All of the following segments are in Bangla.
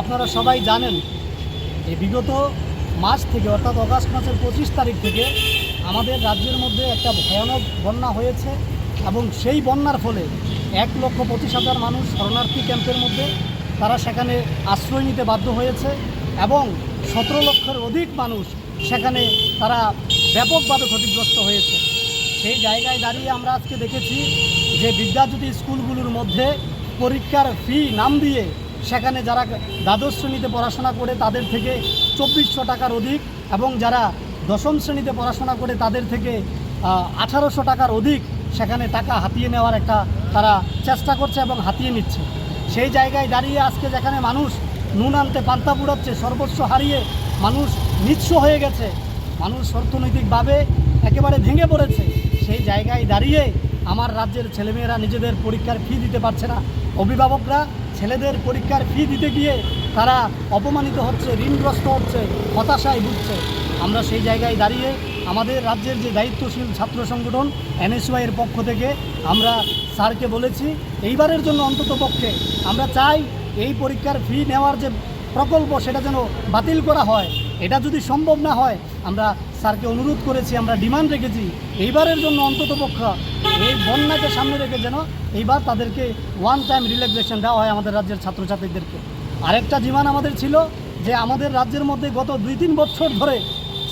আপনারা সবাই জানেন, যে বিগত মাস থেকে, অর্থাৎ অগাস্ট মাসের পঁচিশ তারিখ থেকে আমাদের রাজ্যের মধ্যে একটা ভয়ানক বন্যা হয়েছে এবং সেই বন্যার ফলে এক লক্ষ পঁচিশ হাজার মানুষ শরণার্থী ক্যাম্পের মধ্যে তারা সেখানে আশ্রয় নিতে বাধ্য হয়েছে এবং সতেরো লক্ষের অধিক মানুষ সেখানে তারা ব্যাপকভাবে ক্ষতিগ্রস্ত হয়েছে। সেই জায়গায় দাঁড়িয়ে আমরা আজকে দেখেছি যে বিদ্যাজ্যোতি স্কুলগুলোর মধ্যে পরীক্ষার ফি নাম দিয়ে সেখানে যারা দ্বাদশ শ্রেণীতে পড়াশোনা করে তাদের থেকে চব্বিশশো টাকার অধিক এবং যারা দশম শ্রেণীতে পড়াশোনা করে তাদের থেকে আঠারোশো টাকার অধিক সেখানে টাকা হাতিয়ে নেওয়ার একটা তারা চেষ্টা করছে এবং হাতিয়ে নিচ্ছে। সেই জায়গায় দাঁড়িয়ে আজকে যেখানে মানুষ নুন আনতে পান্তা পুড়াচ্ছে, সর্বস্ব হারিয়ে মানুষ নিঃস্ব হয়ে গেছে। মানুষ অর্থনৈতিকভাবে একেবারে ভেঙে পড়েছে। সেই জায়গায় দাঁড়িয়ে আমার রাজ্যের ছেলেমেয়েরা নিজেদের পরীক্ষার ফি দিতে পারছে না। অভিভাবকরা ছেলেদের পরীক্ষার ফি দিতে গিয়ে তারা অপমানিত হচ্ছে, ঋণগ্রস্ত হচ্ছে, হতাশায় ভুগছে। আমরা সেই জায়গায় দাঁড়িয়ে আমাদের রাজ্যের যে দায়িত্বশীল ছাত্র সংগঠন, এনএসওয়াই এর পক্ষ থেকে আমরা স্যারকে বলেছি, এইবারের জন্য অন্তত পক্ষে আমরা চাই এই পরীক্ষার ফি নেওয়ার যে প্রকল্প সেটা যেন বাতিল করা হয়, এটা যদি সম্ভব না হয়, আমরা স্যারকে অনুরোধ করেছি, আমরা ডিমান্ড রেখেছি, এইবারের জন্য অন্তত পক্ষ এই বন্যাকে সামনে রেখে যেন এইবার তাদেরকে ওয়ান টাইম রিল্যাক্সেশন দেওয়া হয় আমাদের রাজ্যের ছাত্রছাত্রীদেরকে। আরেকটা ডিমান্ড আমাদের ছিল যে আমাদের রাজ্যের মধ্যে গত দুই তিন বছর ধরে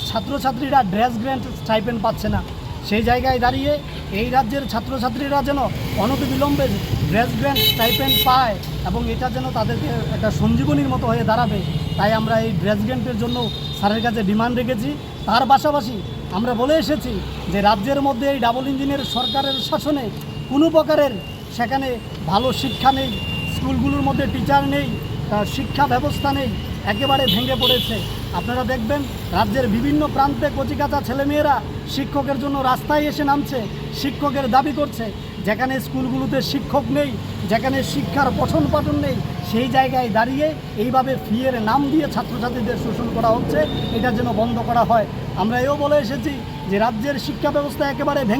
ছাত্রছাত্রীরা ড্রেস গ্র্যান্ট স্টাইপেন্ড পাচ্ছে না। সেই জায়গায় দাঁড়িয়ে এই রাজ্যের ছাত্রছাত্রীরা যেন অনতিবিলম্বে ড্রেস গ্র্যান্ট স্টাইপেন্ড পায় এবং এটা যেন তাদেরকে একটা সঞ্জীবনীর মতো হয়ে দাঁড়াবে, তাই আমরা এই ড্রেস গ্র্যান্টের জন্য স্যারের কাছে ডিমান্ড রেখেছি। তার পাশাপাশি আমরা বলে এসেছি যে রাজ্যের মধ্যে এই ডাবল ইঞ্জিনের সরকারের শাসনে কোনো প্রকারের সেখানে ভালো শিক্ষা নেই, স্কুলগুলোর মধ্যে টিচার নেই শিক্ষা ব্যবস্থা নেই, একেবারে ভেঙে পড়েছে। আপনারা দেখবেন, রাজ্যের বিভিন্ন প্রান্তে কচিকাচা ছেলেমেয়েরা শিক্ষকের জন্য রাস্তায় এসে নামছে, শিক্ষকের দাবি করছে। যেখানে স্কুলগুলোতে শিক্ষক নেই, যেখানে শিক্ষার পঠন পাঠন নেই, সেই জায়গায় দাঁড়িয়ে এইভাবে ফিয়ের নাম দিয়ে ছাত্রছাত্রীদের শোষণ করা হচ্ছে, এটা যেন বন্ধ করা হয়। আমরা এও বলে এসেছি যে রাজ্যের শিক্ষা ব্যবস্থা একেবারে ভেঙে